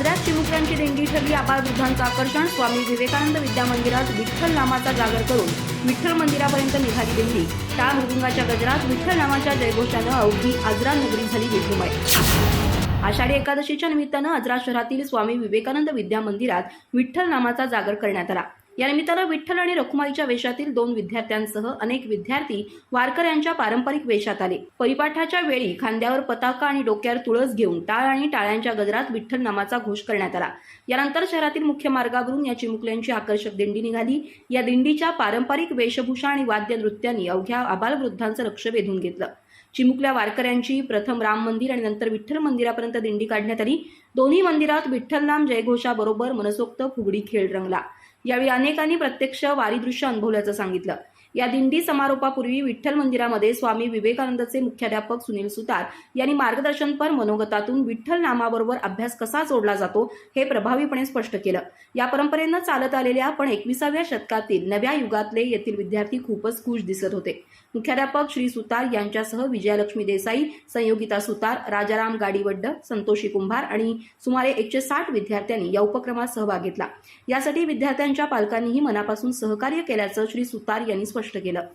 वर्षी देणगी ठरली आबाल वृद्धांचं आकर्षण. स्वामी विवेकानंद विद्या मंदिरात विठ्ठल नामाचा जागर करून विठ्ठल मंदिरापर्यंत निघाली दिंडी. टाळ मृदुंगाच्या गजरात विठ्ठल नामाच्या जयघोषानं अवघी आजरा नगरी झाली विठुमय. आषाढी एकादशीच्या निमित्तानं आजरा शहरातील स्वामी विवेकानंद विद्या मंदिरात विठ्ठल नामाचा जागर करण्यात आला. या निमित्तानं विठ्ठल आणि रखुमाईच्या वेशातील दोन विद्यार्थ्यांसह अनेक विद्यार्थी वारकऱ्यांच्या पारंपरिक वेशात आले. परिपाठाच्या वेळी खांद्यावर पताका आणि डोक्यावर तुळस घेऊन टाळ आणि टाळ्यांच्या गजरात विठ्ठल नामाचा घोष करण्यात आला. यानंतर शहरातील मुख्य मार्गावरून या चिमुकल्यांची आकर्षक दिंडी निघाली. या दिंडीच्या पारंपरिक वेशभूषा आणि वाद्य नृत्यांनी अवघ्या आबालवृद्धांचं लक्ष वेधून घेतलं. चिमुकल्या वारकऱ्यांची प्रथम राम मंदिर आणि नंतर विठ्ठल मंदिरापर्यंत दिंडी काढण्यात आली. दोन्ही मंदिरात विठ्ठल नाम जयघोषाबरोबर मनसोक्त फुगडी खेळ रंगला. यावेळी अनेकांनी प्रत्यक्ष वारीदृश्य अनुभवल्याचं सांगितलं. या दिंडी समारोपापूर्वी विठ्ठल मंदिरामध्ये स्वामी विवेकानंदचे मुख्याध्यापक सुनील सुतार यांनी मार्गदर्शनपर मनोगतातून विठ्ठल नामाबरोबर अभ्यास कसा जोडला जातो हे प्रभावीपणे स्पष्ट केलं. या परंपरेनं चालत आलेल्या पण एकविसाव्या शतकातील नव्या युगातले येथील विद्यार्थी खूपच खुश दिसत होते. मुख्याध्यापक श्री सुतार यांच्यासह विजयालक्ष्मी देसाई संयोगिता सुतार राजाराम गाडीवड्ड संतोषी कुंभार आणि सुमारे एकशे साठ विद्यार्थ्यांनी या उपक्रमात सहभाग घेतला. यासाठी विद्यार्थ्यांच्या पालकांनीही मनापासून सहकार्य केल्याचं श्री सुतार यांनी स्पष्ट केलं.